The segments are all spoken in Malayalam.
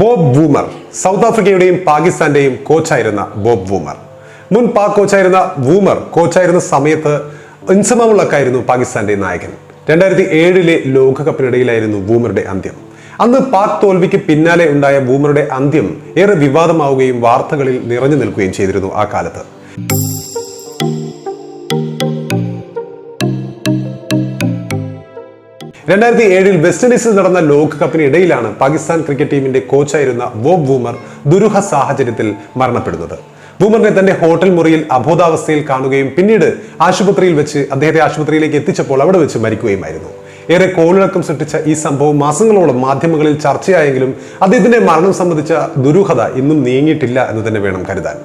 Bob Woolmer. സൗത്ത് ആഫ്രിക്കയുടെയും പാകിസ്ഥാന്റെയും കോച്ചായിരുന്ന ബോബ് വൂമർ. മുൻ പാക് കോച്ചായിരുന്ന വൂമർ കോച്ചായിരുന്ന സമയത്ത് ഇൻസമുള്ളക്കായിരുന്നു പാകിസ്ഥാന്റെ നായകൻ. രണ്ടായിരത്തി ഏഴിലെ ലോകകപ്പിനിടയിലായിരുന്നു വൂമറുടെ അന്ത്യം. അന്ന് പാക് തോൽവിക്ക് പിന്നാലെ ഉണ്ടായ വൂമറുടെ അന്ത്യം ഏറെ വിവാദമാവുകയും വാർത്തകളിൽ നിറഞ്ഞു നിൽക്കുകയും ചെയ്തിരുന്നു ആ കാലത്ത്. രണ്ടായിരത്തി ഏഴിൽ വെസ്റ്റ് ഇൻഡീസിൽ നടന്ന ലോകകപ്പിന് ഇടയിലാണ് പാകിസ്ഥാൻ ക്രിക്കറ്റ് ടീമിന്റെ കോച്ചായിരുന്ന വോബ് വൂമർ ദുരൂഹ സാഹചര്യത്തിൽ മരണപ്പെടുന്നത്. വൂമറിനെ തന്റെ ഹോട്ടൽ മുറിയിൽ അബോധാവസ്ഥയിൽ കാണുകയും പിന്നീട് ആശുപത്രിയിൽ വെച്ച് അദ്ദേഹത്തെ ആശുപത്രിയിലേക്ക് എത്തിച്ചപ്പോൾ അവിടെ വെച്ച് മരിക്കുകയുമായിരുന്നു. ഏറെ കോളിളക്കം സൃഷ്ടിച്ച ഈ സംഭവം മാസങ്ങളോളം മാധ്യമങ്ങളിൽ ചർച്ചയായെങ്കിലും അദ്ദേഹത്തിന്റെ മരണം സംബന്ധിച്ച ദുരൂഹത ഇന്നും നീങ്ങിയിട്ടില്ല എന്ന് തന്നെ വേണം കരുതാൻ.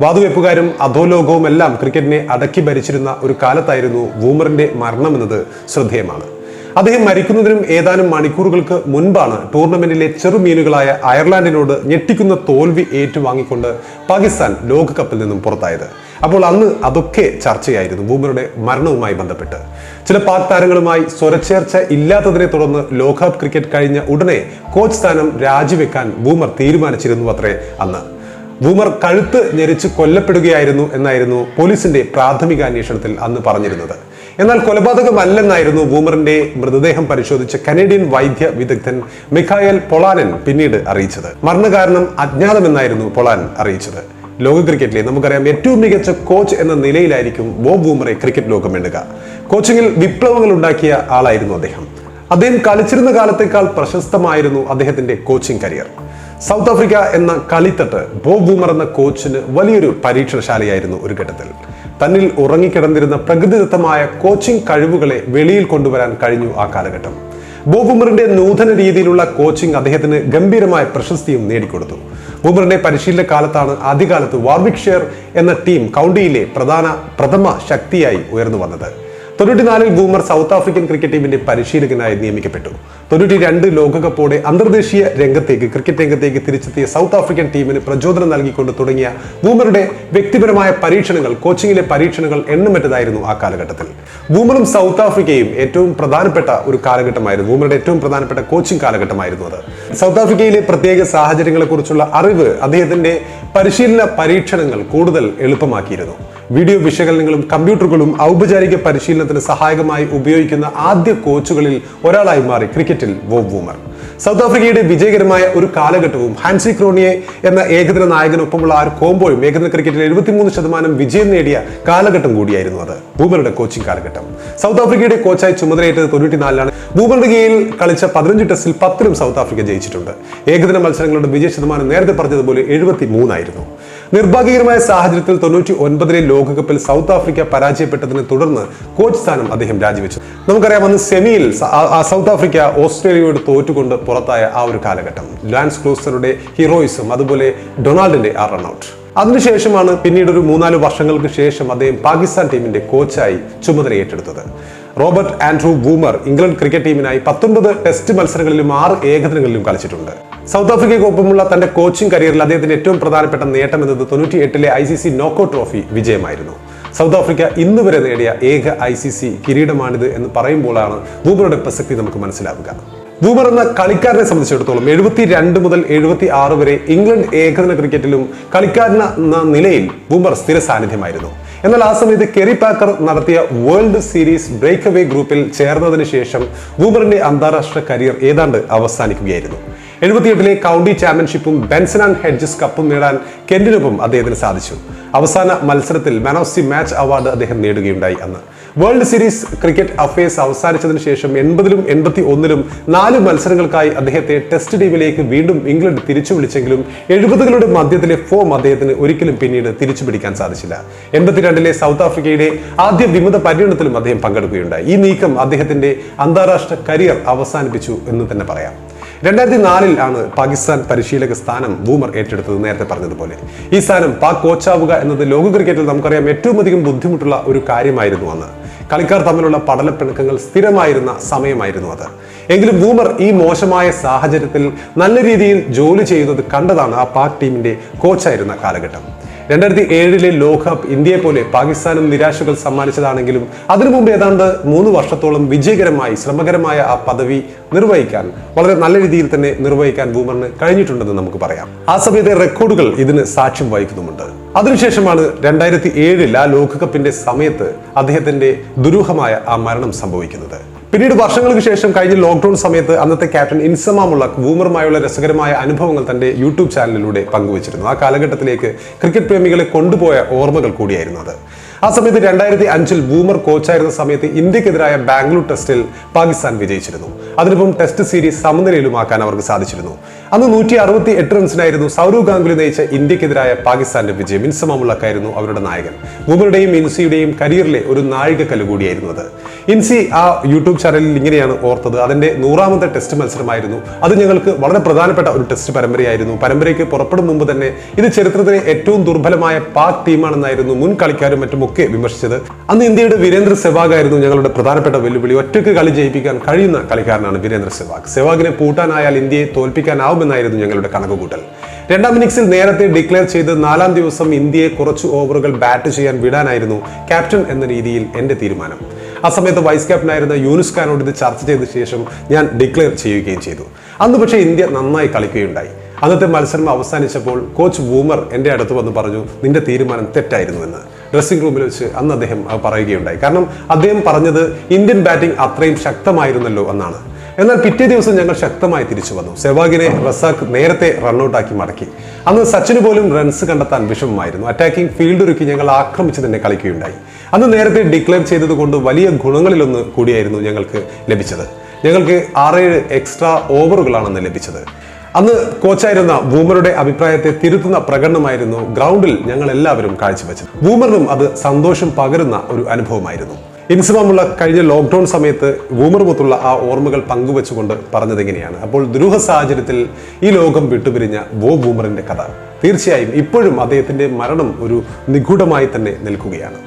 വാതുവെപ്പുകാരും അധോലോകവും എല്ലാം ക്രിക്കറ്റിനെ അടക്കി ഭരിച്ചിരുന്ന ഒരു കാലത്തായിരുന്നു വൂമറിന്റെ മരണമെന്നത് ശ്രദ്ധേയമാണ്. അദ്ദേഹം മരിക്കുന്നതിനും ഏതാനും മണിക്കൂറുകൾക്ക് മുൻപാണ് ടൂർണമെന്റിലെ ചെറുമീനുകളായ അയർലാൻഡിനോട് ഞെട്ടിക്കുന്ന തോൽവി ഏറ്റുവാങ്ങിക്കൊണ്ട് പാകിസ്ഥാൻ ലോകകപ്പിൽ നിന്നും പുറത്തായത്. അപ്പോൾ അന്ന് അതൊക്കെ ചർച്ചയായിരുന്നു ബൂമറുടെ മരണവുമായി ബന്ധപ്പെട്ട്. ചില പാക് താരങ്ങളുമായി സ്വരച്ചേർച്ച ഇല്ലാത്തതിനെ തുടർന്ന് ലോകകപ്പ് ക്രിക്കറ്റ് കഴിഞ്ഞ ഉടനെ കോച്ച് സ്ഥാനം രാജിവെക്കാൻ ബൂമർ തീരുമാനിച്ചിരുന്നു അത്രേ അന്ന്. ബൂമർ കഴുത്ത് ഞെരിച്ച് കൊല്ലപ്പെടുകയായിരുന്നു എന്നായിരുന്നു പോലീസിന്റെ പ്രാഥമിക അന്വേഷണത്തിൽ അന്ന് പറഞ്ഞിരുന്നത്. എന്നാൽ കൊലപാതകമല്ലെന്നായിരുന്നു ബൂമറിന്റെ മൃതദേഹം പരിശോധിച്ച കനേഡിയൻ വൈദ്യ വിദഗ്ധൻ മിഖായൽ പൊളാനൻ പിന്നീട് അറിയിച്ചത്. മരണകാരണം അജ്ഞാതമെന്നായിരുന്നു പൊളാൻ അറിയിച്ചത്. ലോക ക്രിക്കറ്റിലെ നമുക്കറിയാം ഏറ്റവും മികച്ച കോച്ച് എന്ന നിലയിലായിരിക്കും ബോബ് ബൂമറെ ക്രിക്കറ്റ് ലോകം എണ്ണുക. കോച്ചിങ്ങിൽ വിപ്ലവങ്ങൾ ഉണ്ടാക്കിയ ആളായിരുന്നു അദ്ദേഹം. അദ്ദേഹം കളിച്ചിരുന്ന കാലത്തേക്കാൾ പ്രശസ്തമായിരുന്നു അദ്ദേഹത്തിന്റെ കോച്ചിങ് കരിയർ. സൗത്ത് ആഫ്രിക്ക എന്ന കളിത്തട്ട് ബോബ് ബൂമർ എന്ന കോച്ചിന് വലിയൊരു പരീക്ഷണശാലയായിരുന്നു ഒരു ഘട്ടത്തിൽ. തന്നിൽ ഉറങ്ങിക്കിടന്നിരുന്ന പ്രകൃതിദത്തമായ കോച്ചിങ് കഴിവുകളെ വെളിയിൽ കൊണ്ടുവരാൻ കഴിഞ്ഞു ആ കാലഘട്ടം. ബോബ് ബൂമറിന്റെ നൂതന രീതിയിലുള്ള കോച്ചിങ് അദ്ദേഹത്തിന് ഗംഭീരമായ പ്രശസ്തിയും നേടിക്കൊടുത്തു. ബൂമറിന്റെ പരിശീലന കാലത്താണ് ആദ്യകാലത്ത് വാർവിക് ഷെയർ എന്ന ടീം കൗണ്ടിയിലെ പ്രധാന പ്രഥമ ശക്തിയായി ഉയർന്നു വന്നത്. തൊണ്ണൂറ്റിനാലിൽ ബൂമർ സൗത്ത് ആഫ്രിക്കൻ ക്രിക്കറ്റ് ടീമിന്റെ പരിശീലകനായി നിയമിക്കപ്പെട്ടു. തൊണ്ണൂറ്റി രണ്ട് ലോകകപ്പോടെ അന്തർദേശീയ രംഗത്തേക്ക് ക്രിക്കറ്റ് രംഗത്തേക്ക് തിരിച്ചെത്തിയ സൗത്ത് ആഫ്രിക്കൻ ടീമിന് പ്രചോദനം നൽകിക്കൊണ്ട് തുടങ്ങിയ ബൂമറുടെ വ്യക്തിപരമായ പരീക്ഷണങ്ങൾ കോച്ചിങ്ങിലെ പരീക്ഷണങ്ങൾ എണ്ണമറ്റതായിരുന്നു ആ കാലഘട്ടത്തിൽ. ബൂമറും സൗത്ത് ആഫ്രിക്കയും ഏറ്റവും പ്രധാനപ്പെട്ട ഒരു കാലഘട്ടമായിരുന്നു ബൂമറുടെ ഏറ്റവും പ്രധാനപ്പെട്ട കോച്ചിങ് കാലഘട്ടമായിരുന്നു അത്. സൗത്ത് ആഫ്രിക്കയിലെ പ്രത്യേക സാഹചര്യങ്ങളെ കുറിച്ചുള്ള അറിവ് അദ്ദേഹത്തിന്റെ പരിശീലന പരീക്ഷണങ്ങൾ കൂടുതൽ എളുപ്പമാക്കിയിരുന്നു. വീഡിയോ വിശകലനങ്ങളും കമ്പ്യൂട്ടറുകളും ഔപചാരിക പരിശീലനത്തിന് സഹായകമായി ഉപയോഗിക്കുന്ന ആദ്യ കോച്ചുകളിൽ ഒരാളായി മാറി ക്രിക്കറ്റിൽ വോബ് വൂമർ. സൗത്ത് ആഫ്രിക്കയുടെ വിജയകരമായ ഒരു കാലഘട്ടവും ഹാൻസി ക്രോണിയെ എന്ന ഏകദിന നായകനൊപ്പമുള്ള ആ ഒരു ഏകദിന ക്രിക്കറ്റിൽ എഴുപത്തിമൂന്ന് ശതമാനം വിജയം നേടിയ കാലഘട്ടം കൂടിയായിരുന്നു അത്. ബൂമറുടെ കോച്ചിങ് കാലഘട്ടം. സൗത്ത് ആഫ്രിക്കയുടെ കോച്ചായി ചുമതലയേറ്റത് തൊണ്ണൂറ്റിനാലിലാണ്. ബൂമറുടെ കീഴിൽ കളിച്ച പതിനഞ്ച് ടെസ്റ്റിൽ പത്തിലും സൗത്ത് ആഫ്രിക്ക ജയിച്ചിട്ടുണ്ട്. ഏകദിന മത്സരങ്ങളുടെ വിജയ ശതമാനം നേരത്തെ പറഞ്ഞതുപോലെ എഴുപത്തി മൂന്നായിരുന്നു നിർഭാഗ്യകരമായ സാഹചര്യത്തിൽ തൊണ്ണൂറ്റി ഒൻപതിലെ ലോകകപ്പിൽ സൗത്ത് ആഫ്രിക്ക പരാജയപ്പെട്ടതിനെ തുടർന്ന് കോച്ച് സ്ഥാനം അദ്ദേഹം രാജിവെച്ചു. നമുക്കറിയാം അന്ന് സെമിയിൽ സൗത്ത് ആഫ്രിക്ക ഓസ്ട്രേലിയയോട് തോറ്റുകൊണ്ട് പുറത്തായ ആ ഒരു കാലഘട്ടം. ലാൻസ് ക്ലൂസറുടെ ഹീറോയിസും അതുപോലെ ഡൊണാൾഡിന്റെ ആ റൺഔട്ട് അതിനുശേഷമാണ് പിന്നീട് ഒരു മൂന്നാൽ വർഷങ്ങൾക്ക് ശേഷം അദ്ദേഹം പാകിസ്ഥാൻ ടീമിന്റെ കോച്ചായി ചുമതല ഏറ്റെടുത്തത് Robert Andrew Woolmer England cricket ടീമിനായി പത്തൊൻപത് ടെസ്റ്റ് മത്സരങ്ങളിലും ആറ് ഏകദിനങ്ങളിലും കളിച്ചിട്ടുണ്ട്. സൗത്ത് ആഫ്രിക്കയ്ക്കൊപ്പമുള്ള തന്റെ കോച്ചിംഗ് കരിയറിൽ അദ്ദേഹത്തിന്റെ ഏറ്റവും പ്രധാനപ്പെട്ട നേട്ടം എന്നത് തൊണ്ണൂറ്റി എട്ടിലെ I C C knockout trophy വിജയമായിരുന്നു. സൗത്ത് ആഫ്രിക്ക ഇന്ന് വരെ നേടിയ ഏക ഐ സി സി കിരീടമാണിത് എന്ന് പറയുമ്പോഴാണ് ബൂമറുടെ പ്രസക്തി നമുക്ക് മനസ്സിലാവുക. ബൂമർ എന്ന കളിക്കാരനെ സംബന്ധിച്ചിടത്തോളം എഴുപത്തി രണ്ട് മുതൽ എഴുപത്തി ആറ് വരെ ഇംഗ്ലണ്ട് ഏകദിന ക്രിക്കറ്റിലും കളിക്കാരൻ എന്ന നിലയിൽ ബൂമർ സ്ഥിര സാന്നിധ്യമായിരുന്നു. എന്നാൽ ആ സമയത്ത് കെറി പാക്കർ നടത്തിയ വേൾഡ് സീരീസ് ബ്രേക്ക് അവേ ഗ്രൂപ്പിൽ ചേർന്നതിന് ശേഷം വൂമറിന്റെ അന്താരാഷ്ട്ര കരിയർ ഏതാണ്ട് അവസാനിക്കുകയായിരുന്നു. എഴുപത്തിയെട്ടിലെ കൗണ്ടി ചാമ്പ്യൻഷിപ്പും ബെൻസൺ ആൻഡ് ഹെഡ്ജസ് കപ്പും നേടാൻ കെന്റിനൊപ്പം അദ്ദേഹത്തിന് സാധിച്ചു. അവസാന മത്സരത്തിൽ man of the match award അദ്ദേഹം നേടുകയുണ്ടായി അന്ന്. വേൾഡ് സീരീസ് ക്രിക്കറ്റ് അഫയേഴ്സ് അവസാനിച്ചതിന് ശേഷം എൺപതിലും എൺപത്തി ഒന്നിലും നാല് മത്സരങ്ങൾക്കായി അദ്ദേഹത്തെ ടെസ്റ്റ് ടീമിലേക്ക് വീണ്ടും ഇംഗ്ലണ്ട് തിരിച്ചു വിളിച്ചെങ്കിലും എഴുപതുകളുടെ മധ്യത്തിലെ ഫോം അദ്ദേഹത്തിന് ഒരിക്കലും പിന്നീട് തിരിച്ചു പിടിക്കാൻ സാധിച്ചില്ല. എൺപത്തിരണ്ടിലെ സൗത്ത് ആഫ്രിക്കയുടെ ആദ്യ വിമത പര്യടനത്തിലും അദ്ദേഹം പങ്കെടുക്കുകയുണ്ടായി. ഈ നീക്കം അദ്ദേഹത്തിന്റെ അന്താരാഷ്ട്ര കരിയർ അവസാനിപ്പിച്ചു എന്ന് തന്നെ പറയാം. രണ്ടായിരത്തി നാലിൽ ആണ് പാകിസ്ഥാൻ പരിശീലക സ്ഥാനം ബൂമർ ഏറ്റെടുത്തത് നേരത്തെ പറഞ്ഞതുപോലെ. ഈ സ്ഥാനം പാക് കോച്ചാവുക എന്നത് ലോക ക്രിക്കറ്റിൽ നമുക്കറിയാം ഏറ്റവും അധികം ബുദ്ധിമുട്ടുള്ള ഒരു കാര്യമായിരുന്നു അന്ന്. കളിക്കാർ തമ്മിലുള്ള പടലപ്പിണക്കങ്ങൾ സ്ഥിരമായിരുന്ന സമയമായിരുന്നു അത്. എങ്കിലും ബൂമർ ഈ മോശമായ സാഹചര്യത്തിൽ നല്ല രീതിയിൽ ജോലി ചെയ്യുന്നത് കണ്ടതാണ് ആ പാക് ടീമിന്റെ കോച്ചായിരുന്ന കാലഘട്ടം. രണ്ടായിരത്തി ഏഴിലെ ലോകകപ്പ് ഇന്ത്യയെ പോലെ പാകിസ്ഥാനും നിരാശകൾ സമ്മാനിച്ചതാണെങ്കിലും അതിനു മുമ്പ് ഏതാണ്ട് മൂന്ന് വർഷത്തോളം വിജയകരമായി ശ്രമകരമായ ആ പദവി നിർവഹിക്കാൻ വളരെ നല്ല രീതിയിൽ തന്നെ നിർവഹിക്കാൻ ബൂമറിന് കഴിഞ്ഞിട്ടുണ്ടെന്ന് നമുക്ക് പറയാം. ആ സമയത്തെ റെക്കോർഡുകൾ ഇതിന് സാക്ഷ്യം വഹിക്കുന്നുമുണ്ട്. അതിനുശേഷമാണ് രണ്ടായിരത്തി ഏഴിൽ ആ ലോകകപ്പിന്റെ സമയത്ത് അദ്ദേഹത്തിന്റെ ദുരൂഹമായ ആ മരണം സംഭവിക്കുന്നത്. പിന്നീട് വർഷങ്ങൾക്ക് ശേഷം കഴിഞ്ഞ ലോക്ക്ഡൌൺ സമയത്ത് അന്നത്തെ ക്യാപ്റ്റൻ ഇൻസമാമുള്ള വൂമറുമായുള്ള രസകരമായ അനുഭവങ്ങൾ തന്റെ യൂട്യൂബ് ചാനലിലൂടെ പങ്കുവച്ചിരുന്നു. ആ കാലഘട്ടത്തിലേക്ക് ക്രിക്കറ്റ് പ്രേമികളെ കൊണ്ടുപോയ ഓർമ്മകൾ കൂടിയായിരുന്നു അത്. ആ സമയത്ത് രണ്ടായിരത്തി അഞ്ചിൽ ബൂമർ കോച്ചായിരുന്ന സമയത്ത് ഇന്ത്യക്കെതിരായ ബാംഗ്ലൂർ ടെസ്റ്റിൽ പാകിസ്ഥാൻ വിജയിച്ചിരുന്നു. അതിനൊപ്പം ടെസ്റ്റ് സീരീസ് സമനിലയിലുമാക്കാൻ അവർക്ക് സാധിച്ചിരുന്നു. അന്ന് നൂറ്റി അറുപത്തി എട്ട് റൺസിനായിരുന്നു സൗരവ് ഗാംഗുലി നയിച്ച ഇന്ത്യക്കെതിരായ പാകിസ്ഥാന്റെ വിജയം. ഇൻസമാമുള്ളക്കായിരുന്നു അവരുടെ നായകൻ. ബൂമറുടെയും ഇൻസിയുടെയും കരിയറിലെ ഒരു നാഴികക്കല്ല് കൂടിയായിരുന്നു അത്. ഇൻസി ആ യൂട്യൂബ് ചാനലിൽ ഇങ്ങനെയാണ് ഓർത്തത്. അതിന്റെ നൂറാമത്തെ ടെസ്റ്റ് മത്സരമായിരുന്നു. അത് ഞങ്ങൾക്ക് വളരെ പ്രധാനപ്പെട്ട ഒരു ടെസ്റ്റ് പരമ്പരയായിരുന്നു. പരമ്പരയ്ക്ക് പുറപ്പെടും മുമ്പ് തന്നെ ഇത് ചരിത്രത്തിലെ ഏറ്റവും ദുർബലമായ പാക് ടീമാണെന്നായിരുന്നു മുൻ കളിക്കാരും മറ്റുമൊക്കെ വിമർശിച്ചത്. അന്ന് ഇന്ത്യയുടെ വീരേന്ദ്ര സെവാഗ് ആയിരുന്നു ഞങ്ങളുടെ പ്രധാനപ്പെട്ട വെല്ലുവിളി. ഒറ്റയ്ക്ക് കളി ജയിപ്പിക്കാൻ കഴിയുന്ന കളിക്കാരനാണ് വീരേന്ദ്ര സെവാഗ്. സെവാഗിനെ പൂട്ടാനായാൽ ഇന്ത്യയെ തോൽപ്പിക്കാനാവുമെന്നായിരുന്നു ഞങ്ങളുടെ കണക്കുകൂട്ടൽ. രണ്ടാം ഇന്നിംഗ്സിൽ നേരത്തെ ഡിക്ലെയർ ചെയ്ത് നാലാം ദിവസം ഇന്ത്യയെ കുറച്ച് ഓവറുകൾ ബാറ്റ് ചെയ്യാൻ വിടാനായിരുന്നു ക്യാപ്റ്റൻ എന്ന രീതിയിൽ എന്റെ തീരുമാനം. ആ സമയത്ത് വൈസ് ക്യാപ്റ്റൻ ക്യാപ്റ്റനായിരുന്ന യൂനുസ് ഖാനോട് ഇത് ചർച്ച ചെയ്ത ശേഷം ഞാൻ ഡിക്ലെയർ ചെയ്യുകയും ചെയ്തു. അന്ന് പക്ഷേ ഇന്ത്യ നന്നായി കളിക്കുകയുണ്ടായി. അന്നത്തെ മത്സരം അവസാനിച്ചപ്പോൾ കോച്ച് വൂമർ എന്റെ അടുത്ത് വന്ന് പറഞ്ഞു നിന്റെ തീരുമാനം തെറ്റായിരുന്നു എന്ന്. ഡ്രസ്സിംഗ് റൂമിൽ വെച്ച് അന്ന് അദ്ദേഹം പറയുകയുണ്ടായി. കാരണം അദ്ദേഹം പറഞ്ഞത് ഇന്ത്യൻ ബാറ്റിംഗ് അത്രയും ശക്തമായിരുന്നല്ലോ എന്നാണ്. എന്നാൽ പിറ്റേ ദിവസം ഞങ്ങൾ ശക്തമായി തിരിച്ചു വന്നു. സെവാഗിനെ റസാഖ് നേരത്തെ റണ്ണൌട്ടാക്കി മടക്കി. അന്ന് സച്ചിന് പോലും റൺസ് കണ്ടെത്താൻ വിഷമമായിരുന്നു. അറ്റാക്കിംഗ് ഫീൽഡ് ഒരുക്കി ഞങ്ങൾ ആക്രമിച്ച് തന്നെ കളിക്കുകയുണ്ടായി അന്ന് നേരത്തെ ഡിക്ലെയർ ചെയ്തതുകൊണ്ട് വലിയ ഗുണങ്ങളിലൊന്ന് കൂടിയായിരുന്നു ഞങ്ങൾക്ക് ലഭിച്ചത്. ഞങ്ങൾക്ക് ആറേഴ് എക്സ്ട്രാ ഓവറുകളാണ് ലഭിച്ചത്. അന്ന് കോച്ചായിരുന്ന ബൂമറുടെ അഭിപ്രായത്തെ തിരുത്തുന്ന പ്രകടനമായിരുന്നു ഗ്രൗണ്ടിൽ ഞങ്ങൾ എല്ലാവരും കാഴ്ചവെച്ചത്. ബൂമറിനും അത് സന്തോഷം പകരുന്ന ഒരു അനുഭവമായിരുന്നു. ഇൻസുമാമുള്ള കഴിഞ്ഞ ലോക്ക്ഡൌൺ സമയത്ത് ബൂമറുമൊത്തുള്ള ആ ഓർമ്മകൾ പങ്കുവെച്ചുകൊണ്ട് പറഞ്ഞത് എങ്ങനെയാണ് അപ്പോൾ ദുരൂഹ സാഹചര്യത്തിൽ ഈ ലോകം വിട്ടുപിരിഞ്ഞ ബോ ബൂമറിന്റെ കഥ. തീർച്ചയായും ഇപ്പോഴും അദ്ദേഹത്തിന്റെ മരണം ഒരു നിഗൂഢമായി തന്നെ നിൽക്കുകയാണ്.